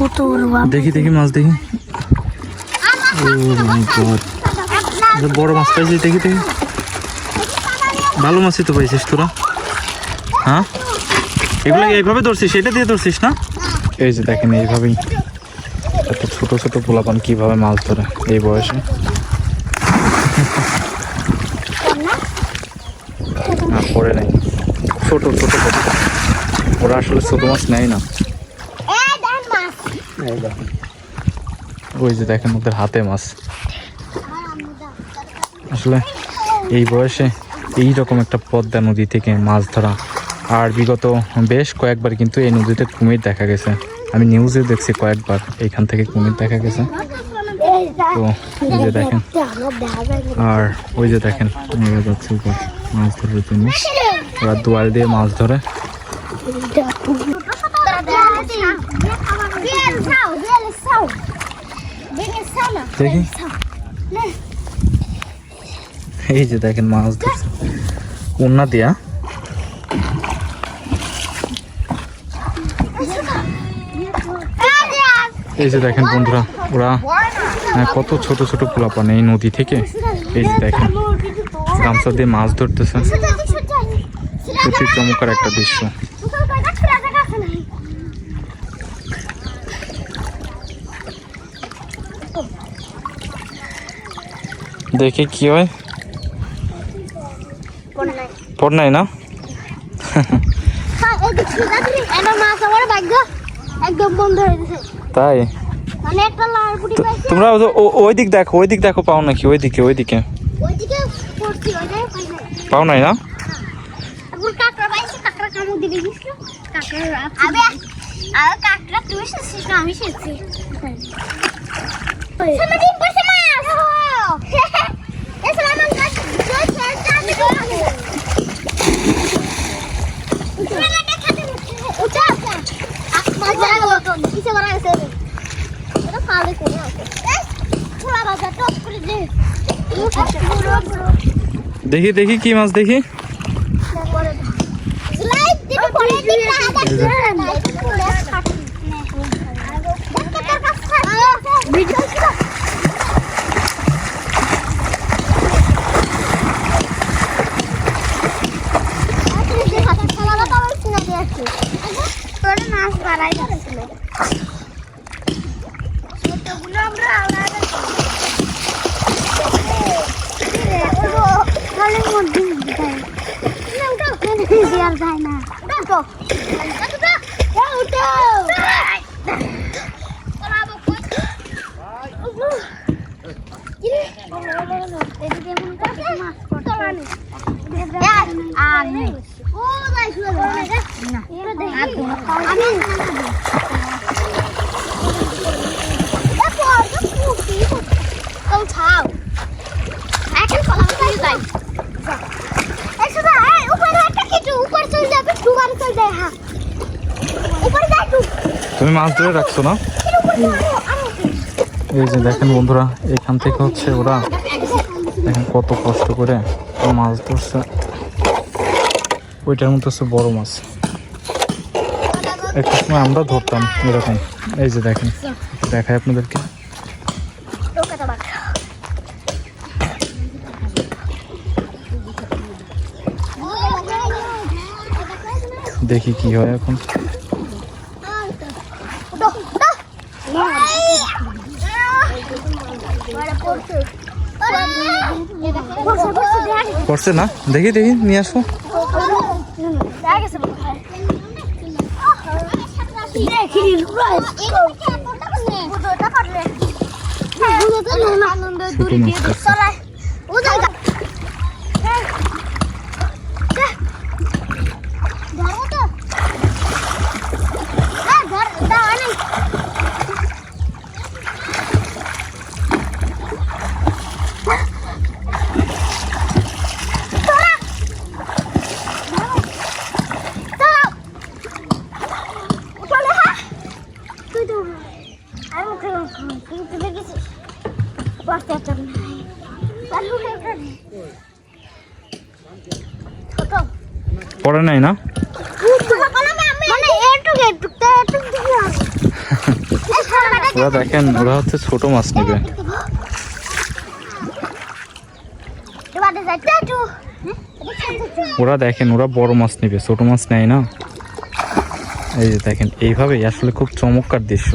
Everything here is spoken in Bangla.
কত দেখি দেখি মাছ দেখি। ও মাই গড বড় মাছ পাইছিস দেখি দেখি। ভালো মাছই তো পাইছিস তোরা। হ্যাঁ? এগুলো এইভাবে ধরছিস? এটা দিয়ে ধরছিস না? এই যে দেখেন এইভাবেই। এত ছোট ছোট পোলাপান কীভাবে মাছ ধরে এই বয়সে? না পরে নাই। ছোট ছোট ছোট। ওরা আসলে ছোট মাছ নেয় না। ওই যে দেখেন ওদের হাতে মাছ। আসলে এই বয়সে এই রকম একটা পদ্মা নদী থেকে মাছ ধরা। আর বিগত বেশ কয়েকবার কিন্তু এই নদীতে কুমির দেখা গেছে। আমি নিউজে দেখছি কয়েকবার এইখান থেকে কুমির দেখা গেছে। তো ওই যে দেখেন, আর ওই যে দেখেন মাছ ধরার জন্য। ওরা দুয়ার দিয়ে মাছ ধরে। দেখি। এই যে দেখেন মাছ ধরছে। কন্যা দিয়া। এই যে দেখেন বন্ধুরা ওরা হ্যাঁ, কত ছোট ছোট পোলাপান এই নদী থেকে। এই যে দেখেন গামছা দিয়ে মাছ ধরতেছে। সত্যি চমৎকার একটা দৃশ্য। দেখে কি হয়। পড় নাই না? একদম বন্ধ হয়ে গেছে। তাই? মানে তোমরা ওই দিক দেখো ওই দিক দেখো পাও নাকি ওই দিকে ওই দিকে। পাও নাই না? এখন কাকড়া পাইছে কাকড়া কামড় দিবে বুঝছ কাকড়া আবে আর কাকড়া তুই শেষছিস না আমি শেষছি সামনে ডিম পাশে মাছ এসে আমার গাছ জয় শেষ আমি ধরবো উঠা মাছ ধরা গেল তো কিসে মারা গেছে এটা ফালে করে আছে ছোলা বাজার টপ করে দে দেখি দেখি কি মাছ দেখি উঠো তুমি মাছ ধরে রাখছো না? এই যে দেখেন বন্ধুরা, এখান থেকে হচ্ছে ওরা দেখেন কত কষ্ট করে মাছ ধরছে। ওইটার মধ্যে হচ্ছে বড় মাছ। একটা সময় আমরা ধরতাম এরকম। এই যে দেখেন দেখায় আপনাদেরকে। দেখি কি হয় এখন। করছে না? দেখি দেখি নিয়ে আসো। ছোট মাছ করছে। পড়ে নাই না? মানে এটুক এটুক তো এটুক দিকে ওরা দেখেন, ওরা হচ্ছে ছোট মাছ নেবে। ওরা দেখেন, ওরা বড় মাছ নেবে, ছোট মাছ নেয় না। এই যে দেখেন, এইভাবেই আসলে খুব চমৎকার দৃশ্য।